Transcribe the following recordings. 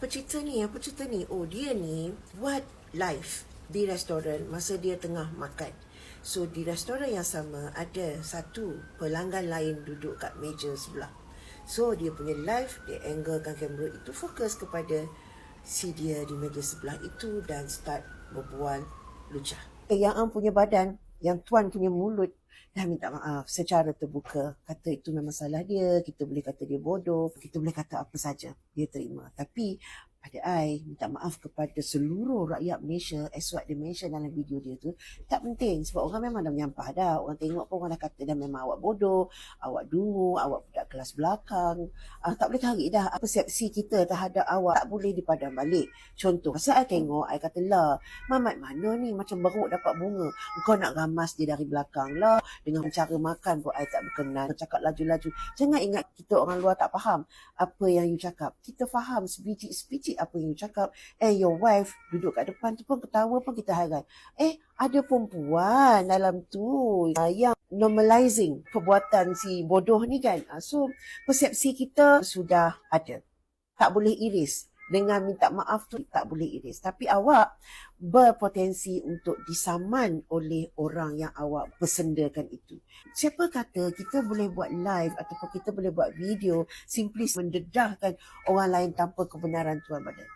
apa cerita ni, apa cerita ni? Oh, dia ni buat live di restoran masa dia tengah makan. So, di restoran yang sama ada satu pelanggan lain duduk kat meja sebelah. So, dia punya live, dia anglekan kamera itu fokus kepada si dia di meja sebelah itu dan start berbual lucah. Eh, Yang Am punya badan, yang Tuan punya mulut dah minta maaf secara terbuka. Kata itu memang salah dia, kita boleh kata dia bodoh, kita boleh kata apa saja. Dia terima. Tapi pada I, minta maaf kepada seluruh rakyat Malaysia as what dia mention dalam video dia tu, tak penting sebab orang memang dah menyampah dah. Orang tengok pun orang dah kata dah memang awak bodoh, awak dungu, awak budak kelas belakang. Ah, tak boleh tarik dah persepsi kita terhadap awak tak boleh dipadam balik. Contoh, masa I tengok, I kata lah, Mamat mana ni macam beruk dapat bunga. Kau nak ramas dia dari belakang lah. Dengan cara makan pun I tak berkenan. Cakap laju-laju. Jangan ingat kita orang luar tak faham apa yang you cakap. Kita faham sebiji-sebiji apa yang you cakap. Eh, your wife duduk kat depan tu pun ketawa pun kita hairan. Eh, ada perempuan dalam tu uh, yang normalizing perbuatan si bodoh ni kan. Uh, so, persepsi kita sudah ada. Tak boleh iris. Dengan minta maaf tu tak boleh iris. Tapi awak berpotensi untuk disaman oleh orang yang awak bersendakan itu. Siapa kata kita boleh buat live ataupun kita boleh buat video simply mendedahkan orang lain tanpa kebenaran tuan badan.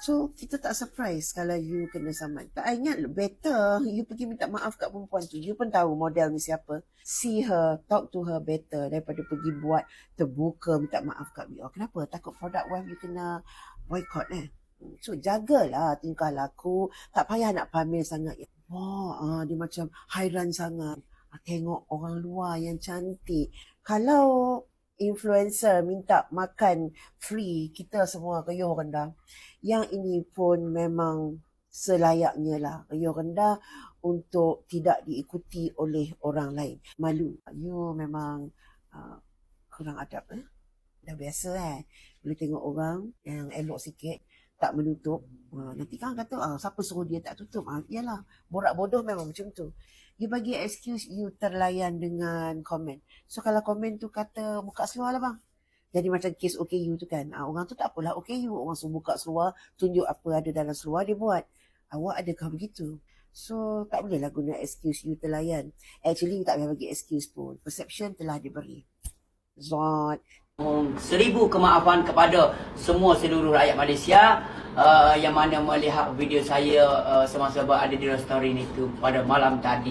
So, kita tak surprise kalau you kena saman. Tak ingat better you pergi minta maaf kat perempuan tu. You pun tahu model ni siapa. See her, talk to her better daripada pergi buat terbuka minta maaf kat VR. Kenapa? Takut product wife you kena boycott eh. So, jagalah tingkah laku. Tak payah nak pamer sangat. Wah, ah, dia macam hairan sangat. Ah, Tengok orang luar yang cantik. Kalau influencer minta makan free, kita semua kayuh rendah. Yang ini pun memang selayaknya lah kayuh rendah untuk tidak diikuti oleh orang lain. Malu. You memang uh, kurang adab eh. Dah biasa eh. Bila tengok orang yang elok sikit, tak menutup. Uh, nanti kan kata, ah, siapa suruh dia tak tutup? Ah, yalah, borak bodoh memang macam tu. You bagi excuse you terlayan dengan komen. So kalau komen tu kata buka seluar lah bang. Jadi macam kes OKU tu kan. Ah, orang tu tak apalah OKU. Orang suruh buka seluar, tunjuk apa ada dalam seluar dia buat. Awak adakah begitu? So tak bolehlah guna excuse you terlayan. Actually you tak payah bagi excuse pun. Perception telah diberi. Zot. Mohon seribu kemaafan kepada semua seluruh rakyat Malaysia uh, yang mana melihat video saya uh, semasa berada di restoran itu pada malam tadi.